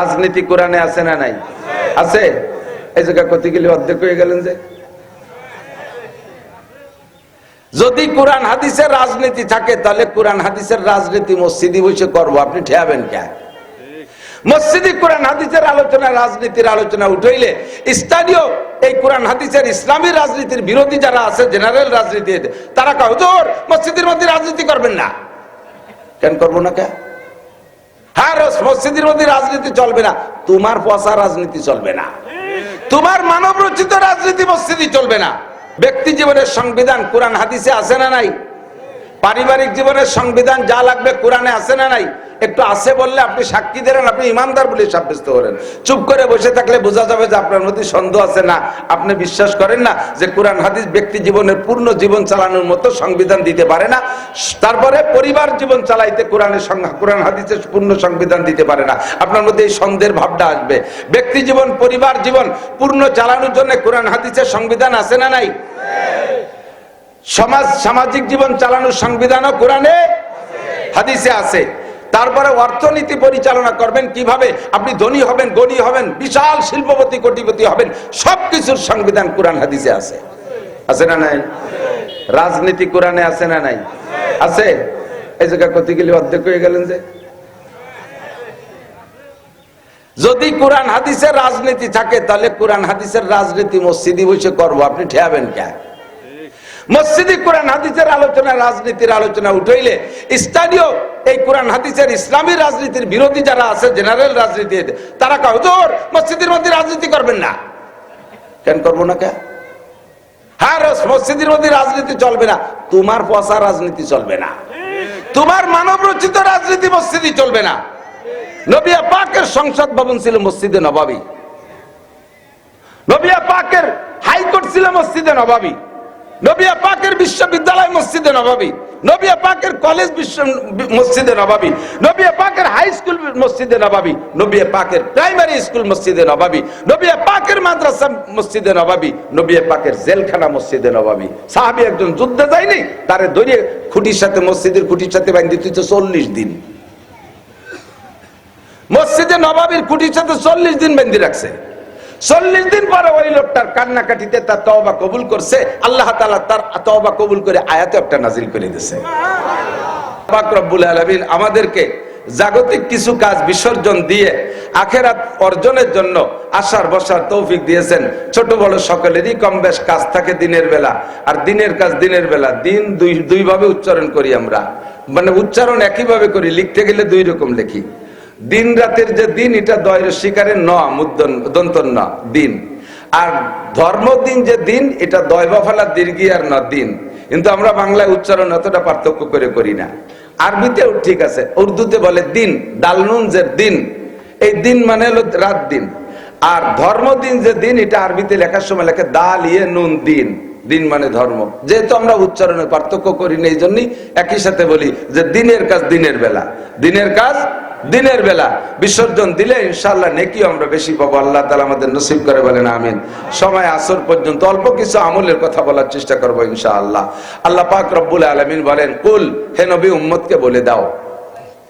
রাজনীতি কোরআনে আছে না নাই? আছে? এই জায়গা কত গেলে অর্ধেক হয়ে গেলেন যে। যদি কোরআন হাদিসের রাজনীতি থাকে, তাহলে কোরআন হাদিসের রাজনীতি মসজিদি বসে করব। আপনি ঠেয়াবেন কে? মসজিদি কোরআন হাদিসের আলোচনা, রাজনীতির আলোচনা উঠাইলে স্থানীয় এই কোরআন হাদিসের ইসলামী রাজনীতির বিরোধী যারা আছে, জেনারেল রাজনীতি তারা কয়, হুজুর, মসজিদের মধ্যে রাজনীতি করবেন না। কেন করব না কে? রোজ মসজিদের মধ্যে রাজনীতি চলবে না, তোমার পচা রাজনীতি চলবে না। তোমার মানব রচিত রাজনীতি মসজিদই চলবে না। ব্যক্তি জীবনের সংবিধান, কোরআন, হাদিসে আছে না নাই? পারিবারিক জীবনের সংবিধান যা লাগবে কোরআনে আছে না নাই? একটু আছে বললে আপনি সাক্ষী দেন আপনি ইমানদার বলে সাব্যস্ত করেন চুপ করে বসে থাকলে বোঝা যাবে যে আপনার মধ্যে সন্দেহ আছে না। আপনি বিশ্বাস করেন না যে কোরআন, হাদিস ব্যক্তি জীবনের পূর্ণ জীবন চালানোর মতো সংবিধান দিতে পারে না। তারপরে পরিবার জীবন চালাইতে কোরআনের কোরআন, হাদিসের পূর্ণ সংবিধান দিতে পারে না। আপনার মধ্যে এই সন্দেহের ভাবটা আসবে। ব্যক্তি জীবন, পরিবার জীবন পূর্ণ চালানোর জন্য কোরআন, হাদিসের সংবিধান আছে না নাই? সমাজ, সামাজিক জীবন চালানোর সংবিধানও কোরআনে হাদিসে আছে। তারপরে অর্থনীতি পরিচালনা করবেন, কীভাবে আপনি ধনী হবেন, গণী হবেন, বিশাল শিল্পপতি, কোটিপতি হবেন, সবকিছুর সংবিধান কোরআন হাদিসে আছে। আছে না নাই? রাজনীতি কোরআনে আছে না নাই? আছে? এই জায়গা কত গেলে অর্ধেক হয়ে গেলেন যে। যদি কোরআন হাদিসের রাজনীতি থাকে, তাহলে কোরআন হাদিসের রাজনীতি মসজিদি বসে করব, আপনি ঠেয়াবেন কেন মসজিদি কোরআন হাদিসের আলোচনা, রাজনীতির আলোচনা উঠাইলে স্থানীয় এই কোরআন হাদিসের ইসলামী রাজনীতির বিরোধী যারা আছে, জেনারেল রাজনীতি, তারা কয়, হুজুর, মসজিদের মধ্যে রাজনীতি করবেন না। কেন করব না কে? হ্যাঁ মসজিদের মধ্যে রাজনীতি চলবে না। তোমার পচা রাজনীতি চলবে না। তোমার মানব রচিত রাজনীতি মসজিদে চলবে না। নবিয়া পাকের সংসদ ভবন ছিল মসজিদে নবাবী। নবিয়া পাকের হাইকোর্ট ছিল মসজিদে নবাবী। নবিয়া পাকের বিশ্ববিদ্যালয় মসজিদে নবাবী, নবিয়া পাকের কলেজ বিশ্ব, মসজিদে নবাবী, নবিয়া পাকের হাই স্কুল মসজিদে নবাবী, নবিয়া পাকের প্রাইমারি স্কুল মসজিদে নবাবী, নবিয়া পাকের মাদ্রাসা মসজিদে নবাবী, নবিয়া পাকের জেলখানা মসজিদে নবাবী। সাহাবী একজন যুদ্ধে যায়নি, তারে ধরিয়ে খুঁটির সাথে, মসজিদের খুঁটির সাথে বান্ধি দিত চল্লিশ দিন। মসজিদে নবাবীর খুঁটির সাথে চল্লিশ দিন বেঁধে রাখছে। চল্লিশ দিন পরে ওই লোকটার কান্নাকাটিতে তার তওবা কবুল করছে, আল্লাহ তাআলা তার তওবা কবুল করে আয়াতে একটা নাজিল করে পাক রব্বুল আলামিন আমাদেরকে জাগতিক কিছু কাজ বিসর্জন দিয়ে আখেরাত অর্জনের জন্য আসার বসার তৌফিক দিয়েছেন। ছোট বড় সকলেরই কম বেশ কাজ থাকে দিনের বেলা, আর দিনের কাজ দিনের বেলা, দিন দুই দুই ভাবে উচ্চারণ করি আমরা। মানে উচ্চারণ একইভাবে করি, লিখতে গেলে দুই রকম লিখি। দিন রাতের যে দিন, এটা দয়ের শিকারের ন ন দিন। আর ধর্মদিন যে দিন, এটা দয় বাফালা দীর্ঘি আর ন দিন। কিন্তু আমরা বাংলায় উচ্চারণ অতটা পার্থক্য করে করি না। আরবিতেও ঠিক আছে, উর্দুতে বলে দিন দালনুন যে দিন। এই দিন মানে হলো রাত দিন। আর ধর্মদিন যে দিন, এটা আরবিতে লেখার সময় লেখে দাল ইয়ে নুন দিন। দিন মানে ধর্ম। যেহেতু আমরা উচ্চারণে পার্থক্য করি না এই জন্যই একই সাথে বলি যে দিনের কাজ দিনের বেলা। দিনের কাজ দিনের বেলা। বিসর্জন দিলে ইনশাল্লাহ নেকি আমরা বেশি পাবো। আল্লাহ তালা আমাদের নসিব করে বলেন, আমিন। সময় আসর পর্যন্ত অল্প কিছু আমলের কথা বলার চেষ্টা করব ইনশাআল্লাহ। আল্লাহ পাক রব্বুল আলমিন বলেন, কুল, হে নবী উম্মতকে বলে দাও।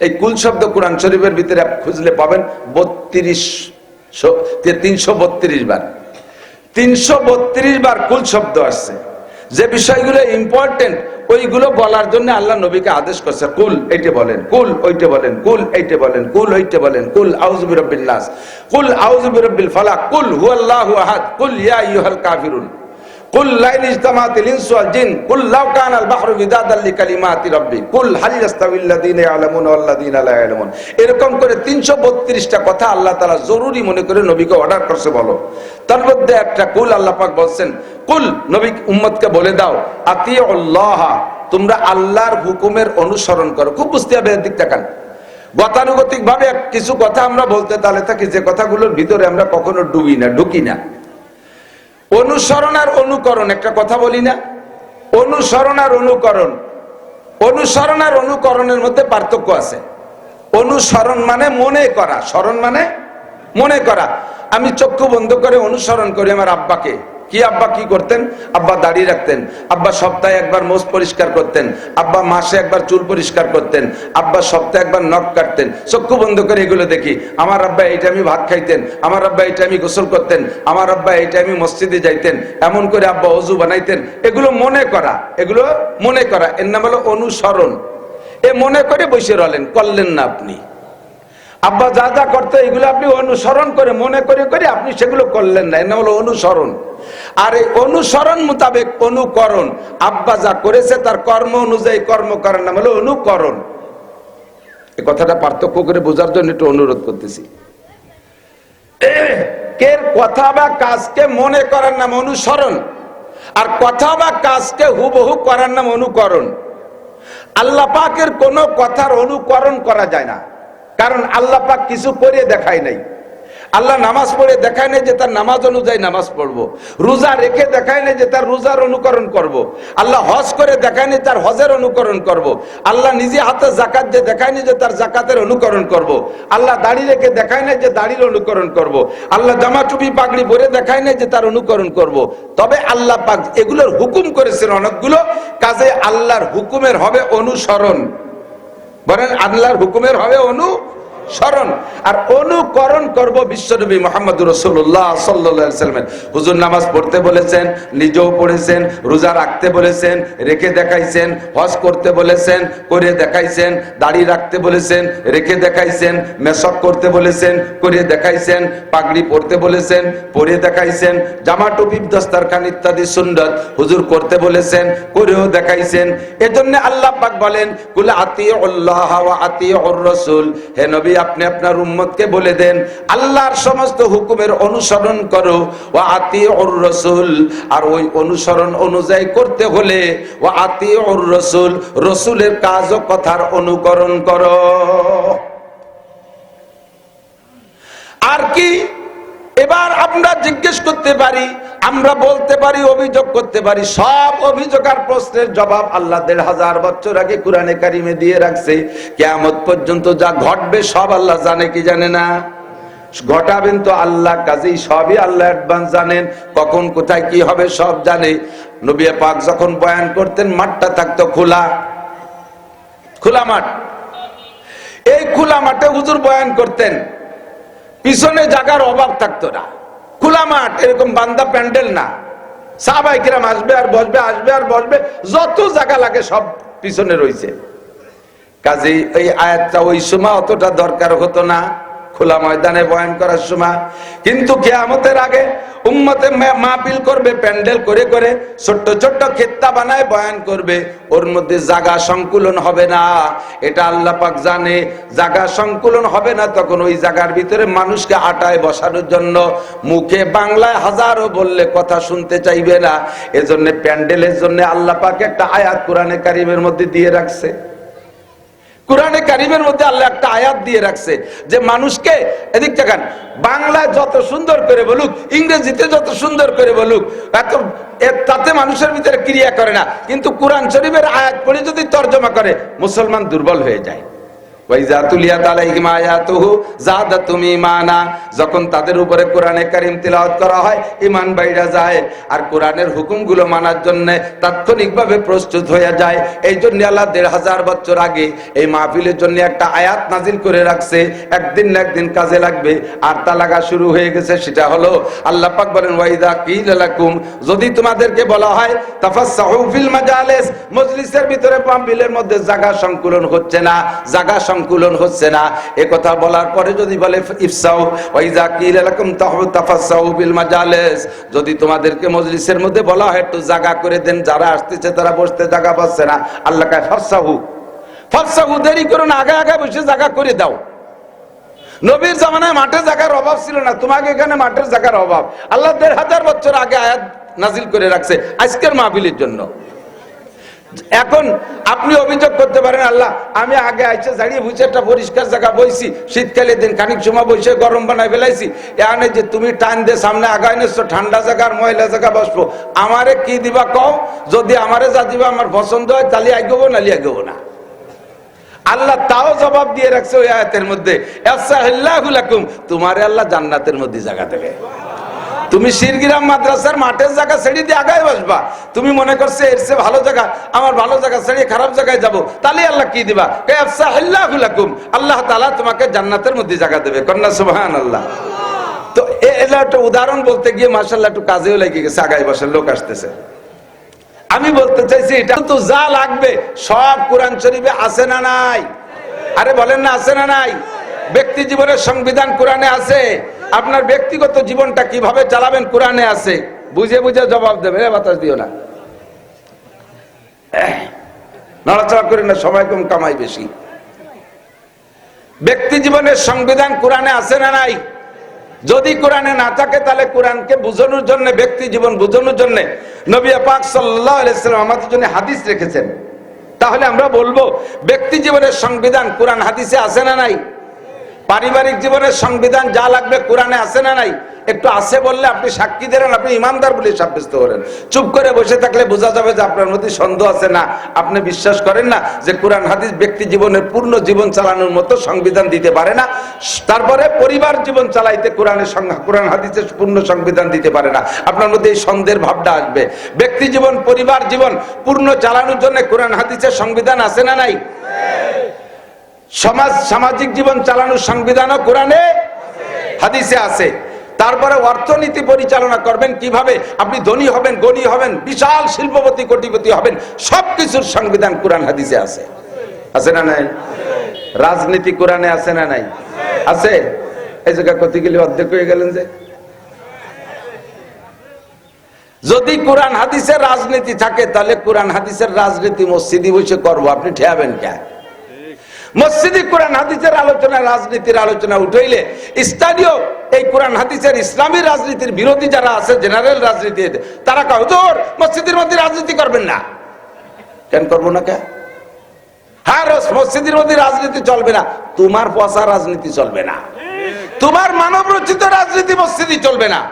এই কুল শব্দ কোরআন শরীফের ভিতরে খুঁজলে পাবেন বত্রিশ তিনশো বত্রিশ বার। তিনশো বত্রিশ বার কুল শব্দ আসছে। যে বিষয়গুলো ইম্পর্টেন্ট ওইগুলো বলার জন্য আল্লাহ নবীকে আদেশ করছে, কুল এইটে বলেন, কুল ওইটে বলেন, কুল এইটে বলেন, কুল ওইটে বলেন, কুল আউজ বিরাব্বিল নাস, কুল আউজ বিরাব্বিল ফালাক, কুল হুয়াল্লাহু আহাদ, কুল ইয়া ইউহাল কাফিরুন। কুল লাইন ইজতামাতিল ইনসু ওয়াল জিন, কুল লাউ কানা আল বাহরু মিদাদাল লিকালিমাতি রাব্বি, কুল হাল ইয়াস্তাবিল লাযিনা ইয়ালামুন ওয়াল লাযিনা লা ইয়ালামুন। এরকম করে 332টা কথা আল্লাহ তাআলা জরুরি মনে করে নবীকে অর্ডার করছে বলো। তার মধ্যে একটা কুল আল্লাহ পাক বলছেন, কুল নবী উম্মতকে বলে দাও, আতিউল্লাহ, তোমরা আল্লাহর হুকুমের অনুসরণ করো। খুব বুঝতে হবে এর দিক তাকান গতানুগতিক ভাবে কিছু কথা আমরা বলতে তাহলে থাকি, যে কথাগুলোর ভিতরে আমরা কখনো ডুবি না, ঢুকি না। অনুসরণ আর অনুকরণ, একটা কথা বলি না। অনুসরণ আর অনুকরণ, অনুসরণ আর অনুকরণের মধ্যে পার্থক্য আছে। অনুসরণ মানে মনে করা, স্মরণ মানে মনে করা। আমি চক্ষু বন্ধ করে অনুসরণ করি আমার আব্বাকে। কি আব্বা কি করতেন? আব্বা দাড়ি রাখতেন। আব্বা সপ্তাহে একবার মোষ পরিষ্কার করতেন। আব্বা মাসে একবার চুল পরিষ্কার করতেন। আব্বা সপ্তাহে একবার নখ কাটতেন। চক্ষু বন্ধ করে এগুলো দেখি। আমার আব্বা এই টাইমে ভাত খাইতেন। আমার আব্বা এই টাইমে গোসল করতেন। আমার আব্বা এই টাইমে মসজিদে যাইতেন। এমন করে আব্বা অজু বানাইতেন। এগুলো মনে করা। এগুলো মনে করা। এর নাম হলো অনুসরণ। এ মনে করে বসে রলেন। করলেন না আপনি। আব্বা যা যা করতে, এগুলো আপনি অনুসরণ করে, মনে করে করে আপনি সেগুলো করলেন না। নাম হলো অনুসরণ। আর এই অনুসরণ মোতাবেক অনুকরণ। আব্বা যা করেছে, তার কর্ম অনুযায়ী কর্ম করার নাম হলো অনুকরণ। এই কথাটা পার্থক্য করে বোঝার জন্য একটু অনুরোধ করতেছি। কের কথা বা কাজকে মনে করার নাম অনুসরণ, আর কথা বা কাজকে হুবহু করার নাম অনুকরণ। আল্লাহ পাকের কোন কথার অনুকরণ করা যায় না। কারণ আল্লাহ পাক কিছু করে দেখায় নাই আল্লাহ নামাজ পড়ে দেখায় নাই যে তার নামাজ অনুযায়ী নামাজ পড়ব। রোজা রেখে দেখায় নাই যে তার রোজার অনুকরণ করব। আল্লাহ হজ করে দেখায় নাই তার হজের অনুকরণ করব। আল্লাহ নিজে হাতে জাকাত যে দেখায় নাই যে তার জাকাতের অনুকরণ করব। আল্লাহ দাড়ি রেখে দেখায় নাই যে দাড়ির অনুকরণ করব। আল্লাহ জামা টুপি পাগড়ি ভরে দেখায় নাই যে তার অনুকরণ করব। তবে আল্লাহ পাক এগুলোর হুকুম করেছেন অনেকগুলো কাজে আল্লাহর হুকুমের হবে অনুসরণ বলেন আল্লাহর হুকুমের হবে অনু স্মরণ আর অনুকরণ করব বিশ্বনবী মোহাম্মদ রসুল্লাহ সাল্লামের হুজুর নামাজ পড়তে বলেছেন, নিজেও পড়েছেন, রোজা রাখতে বলেছেন, রেখে দেখাইছেন, হজ করতে বলেছেন, করে দেখাইছেন, দাড়ি রাখতে বলেছেন, রেখে দেখাইছেন মেসক করতে বলেছেন, করে দেখাইছেন, পাগড়ি পরতে বলেছেন, পরে দেখাইছেন, জামা টুপি, দস্তারখান ইত্যাদি সুন্নত হুজুর করতে বলেছেন, করেও দেখাইছেন। এজন্য আল্লাহ পাক বলেন, কুল আতি আল্লাহ আতি রসুল হে নবী আপনি আপনার উম্মতকে বলে দেন, আল্লাহর সমস্ত হুকুমের অনুসরণ করো। ও আতি ওর রসুল, আর ওই অনুসরণ অনুযায়ী করতে হলে ও আতি ওর রসুল, রসুলের কাজ ও কথার অনুকরণ করো। আর কি? এবার আমরা জিজ্ঞেস করতে পারি আমরা বলতে পারি, অভিযোগ করতে পারি, সব অভিযোগ আর প্রশ্নের জবাব আল্লাহ দেড় হাজার বছর আগে কোরআনে কারিমে দিয়ে রাখছে। কেমন পর্যন্ত যা ঘটবে সব আল্লাহ জানে, কি জানে না? ঘটাবেন তো আল্লাহ কাজেই সবই আল্লাহ অ্যাডভান্স জানেন, কখন কোথায় কি হবে সব জানে। নবী পাক যখন বয়ান করতেন, মাঠটা থাকতো খোলা। খোলা মাঠ। এই খোলা মাঠে হুজুর বয়ান করতেন, পিছনে জাগার অভাব থাকতো না। খোলা মাঠ, এরকম বান্দা প্যান্ডেল না। সাহবাইকিরাম আসবে আর বসবে, আসবে আর বসবে, যত জায়গা লাগে সব পিছনে রয়েছে কাজেই এই আয়াতটা ওই সময় অতটা দরকার হতো না। খোলা ময়দানে বয়ান করার সময়। কিন্তু কেয়ামতের আগে উম্মতে মাহফিল করবে, প্যান্ডেল করে করে ছোট্ট ছোট্ট খেত্তা বানায় বয়ান করবে। ওর মধ্যে জাগা সংকুলন হবে না। এটা আল্লাহ পাক জানে। জাগা সংকুলন হবে না, তখন ওই জায়গার ভিতরে মানুষকে আটায় বসানোর জন্য মুখে বাংলায় হাজারো বললে কথা শুনতে চাইবে না। এজন্য প্যান্ডেলের জন্য আল্লাহ পাক একটা আয়াত কোরআনে কারিমের মধ্যে দিয়ে রাখছে। কোরআনে কারিমের মধ্যে আল্লাহ একটা আয়াত দিয়ে রাখছে যে মানুষকে, এদিক দেখান বাংলায় যত সুন্দর করে বলুক, ইংরেজিতে যত সুন্দর করে বলুক, এত তাতে মানুষের ভিতরে ক্রিয়া করে না। কিন্তু কোরআন শরীফের আয়াত পড়ে যদি তর্জমা করে, মুসলমান দুর্বল হয়ে যায়। প্রস্তুত হয়ে যায় এই জন্য আল্লাহ দেড় হাজার বছর আগে এই মাহফিলের জন্য একটা আয়াত নাজিল করে রাখছে, একদিন না একদিন কাজে লাগবে। আর তা লাগা শুরু হয়ে গেছে, সেটা হলো আল্লাহ পাক বলেন ওয়াইদা কিলাকুম যদি তোমাদেরকে বলা হয়, তাফাসসাহু ভিতরে জায়গা সংকুলন হচ্ছে না। জায়গা সংকুলন হচ্ছে না। এ কথা বলার পরে যদি বলে, ইফসাউ, ওয়াইজা কিল লাকুম তাফাসাউ বিল মাজালিস। যদি তোমাদেরকে মজলিসের মধ্যে বলা হয়, একটু জায়গা করে দেন, যারা আসতেছে তারা বসতে জায়গা পাচ্ছে না। আল্লাহ কায় ফাফসাহু ফাফসাহু দেরি করুন আগে আগে বসে জায়গা করে দাও। নবীর জামানায় মাঠের জায়গার অভাব ছিল না, তোমাকে এখানে মাঠের জায়গার অভাব। আল্লাহ দেড় হাজার বছর আগে আয়াত নাজিল করে রাখছে, আজকের মাহফিলের জন্য। এখন আপনি অভিযোগ করতে পারেন, আল্লাহ, আমি আগে আইসে দাঁড়িয়ে বুঝে একটা পরিষ্কার জায়গা বইছি, শীতকালে দিন খানিক সময় বসে গরম বানায় ফেলাইছি, এখানে যে তুমি টান দিয়ে সামনে আগায় নিচ্ছ, ঠান্ডা জায়গার ময়লা জায়গা বসবো, আমারে কি দিবা কও? যদি আমারে যা দিবা আমার পছন্দ হয়, তাহলে আগবো নালি আগবো না। আল্লাহ তাও জবাব দিয়ে রাখছে ওই আয়াতের মধ্যে তোমারে আল্লাহ জান্নাতের মধ্যে জায়গা দেবে। তুমি শিরগিরাম মাদ্রাসার মাঠের জায়গা ছেড়ে দিয়ে আগায় বসবা। তুমি মনে করছে এর চেয়ে ভালো জায়গা, আমার ভালো জায়গা ছেড়ে খারাপ জায়গায় যাব। তাহলে আল্লাহ কি দিবা? আফসাহিল্লাহু আল্লাহ তালা তোমাকে জান্নাতের মধ্যে জায়গা দেবে। কন্যা সুবহানাল্লাহ। তো এ- এটা একটা উদাহরণ বলতে গিয়ে মাশাআল্লাহ একটু কাজেও লেগে গেছে, আগায় বসার লোক আসতেছে। আমি বলতে চাইছি, এটা তো যা লাগবে, সব কোরআন শরীফে আছে না নাই? আরে বলেন না, আছে না নাই? ব্যক্তি জীবনের সংবিধান কোরআনে আছে। আপনার ব্যক্তিগত জীবনটা কীভাবে চালাবেন? কোরআনে আছে। বুঝে বুঝে জবাব দেবে বাতাস দিও না। নড়াচড়া করি না, সময় কম, কামাই বেশি। ব্যক্তি জীবনের সংবিধান কোরআনে আছে না নাই? যদি কোরআনে না থাকে, তাহলে কোরআনকে বুঝানোর জন্য, ব্যক্তি জীবন বুঝানোর জন্য নবী পাক সাল্লাম আমাদের জন্য হাদিস রেখেছেন। তাহলে আমরা বলব, ব্যক্তি জীবনের সংবিধান কোরআন হাদিসে আছে না নাই? পারিবারিক জীবনের সংবিধান যা লাগবে কোরআনে আছে না নাই, একটু আছে বললে আপনি সাক্ষী দেন, আপনি ইমানদার বলে সাব্যস্ত করেন। চুপ করে বসে থাকলে বোঝা যাবে যে আপনার মধ্যে সন্দেহ আছে না, আপনি বিশ্বাস করেন না যে কোরআন হাদিস ব্যক্তি জীবনের পূর্ণ জীবন চালানোর মতো সংবিধান দিতে পারে না। তারপরে পরিবার জীবন চালাইতে কোরআনের কোরআন হাদিসের পূর্ণ সংবিধান দিতে পারে না। আপনার মধ্যে এই সন্দেহের ভাবটা আসবে। ব্যক্তি জীবন, পরিবার জীবন পূর্ণ চালানোর জন্য কোরআন হাদিসের সংবিধান আছে না নাই? সমাজ, সামাজিক জীবন চালানোর সংবিধানও কোরআনে হাদিসে আছে। তারপরে অর্থনীতি পরিচালনা করবেন কীভাবে? আপনি ধনী হবেন, গণী হবেন, বিশাল শিল্পপতি, কোটিপতি হবেন, সবকিছুর সংবিধান কোরআন হাদিসে আছে। আছে না নাই? রাজনীতি কোরআনে আছে না নাই? আছে? এই জায়গা কত গেলে অর্ধেক হয়ে গেলেন যে। যদি কোরআন হাদিসের রাজনীতি থাকে, তাহলে কোরআন হাদিসের রাজনীতি মসজিদি বসে করব। আপনি ঠেয়াবেন কে মসজিদি কোরআন হাদিসের আলোচনা, রাজনীতির আলোচনা উঠাইলে স্থানীয় এই কোরআন হাদিসের ইসলামী রাজনীতির বিরোধী যারা আছে, জেনারেল রাজনীতি, তারা কয়, হুজুর, মসজিদের মধ্যে রাজনীতি করবেন না। কেন করব না কে? হ্যাঁ মধ্যে রাজনীতি চলবে না। তোমার রাজনীতি চলবে না। তোমার রাজনীতি মসজিদে চলবে না।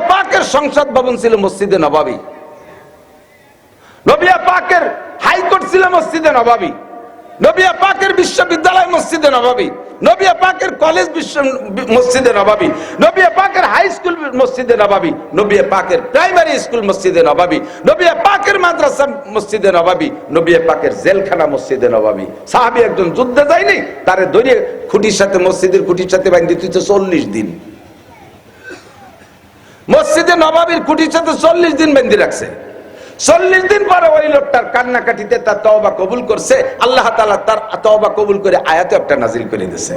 পাকের সংসদ ভবন ছিল মসজিদে পাকের হাইকোর্ট ছিল মসজিদে নবাবী। নবিয়া পাকের বিশ্ববিদ্যালয় মসজিদে নবাবী নবিয়া পাকের কলেজ বিশ্ব, মসজিদে নবাবী নবিয়া পাকের হাই স্কুল মসজিদে নবাবী নবিয়া পাকের প্রাইমারি স্কুল মসজিদে নবাবী নবিয়া পাকের মাদ্রাসা মসজিদে নবাবী নবিয়া পাকের জেলখানা মসজিদে নবাবী। সাহাবী একজন যুদ্ধে যায়নি, তারে ধরে খুঁটির সাথে, মসজিদের খুঁটির সাথে বান্ধি তুই চল্লিশ দিন। মসজিদে নবাবির কুটির সাথে চল্লিশ দিন বেঁধে রাখছে। চল্লিশ দিন পরে ওই লোকটার কান্নাকাটিতে তার তওবা কবুল করছে, আল্লাহ তালা তার তওবা কবুল করে আয়াতে একটা নাজিল করে দিয়েছে।